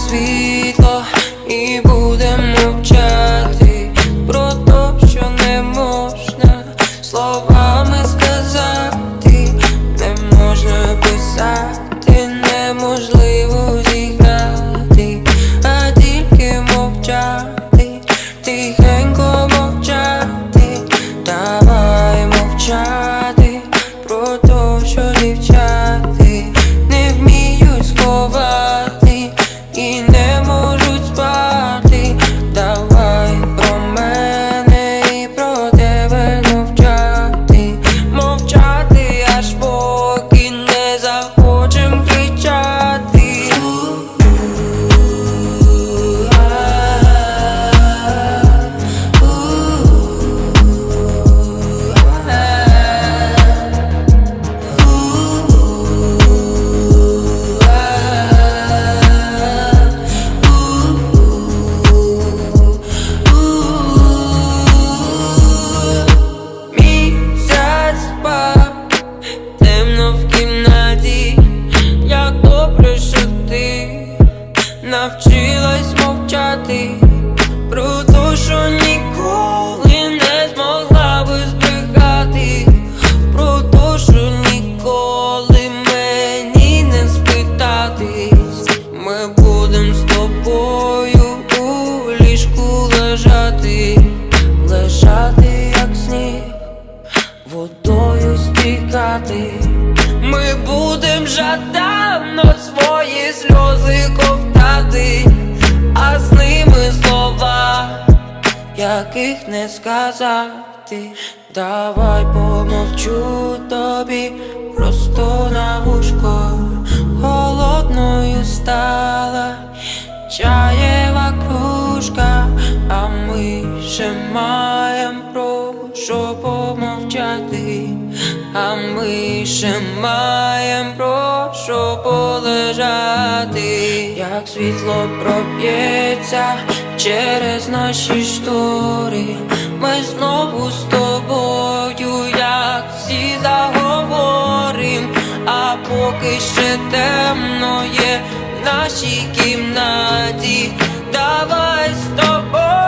sweet. Навчилась мовчати про те, що ніколи не змогла би збрехати, про те, що ніколи мені не спитатись. Ми будем з тобою у ліжку лежати, лежати як сніг водою стікати. Ми будем жадано свої сльози яких не сказати. Давай помовчу тобі просто на вушко, холодною стала. Чаєва кружка, а ми ще маєм про що помовчати, а ми ще маєм про що полежати, як світло проб'ється через наші штори, ми знову з тобою, як всі заговорим, а поки ще темно є в нашій кімнаті, давай з тобою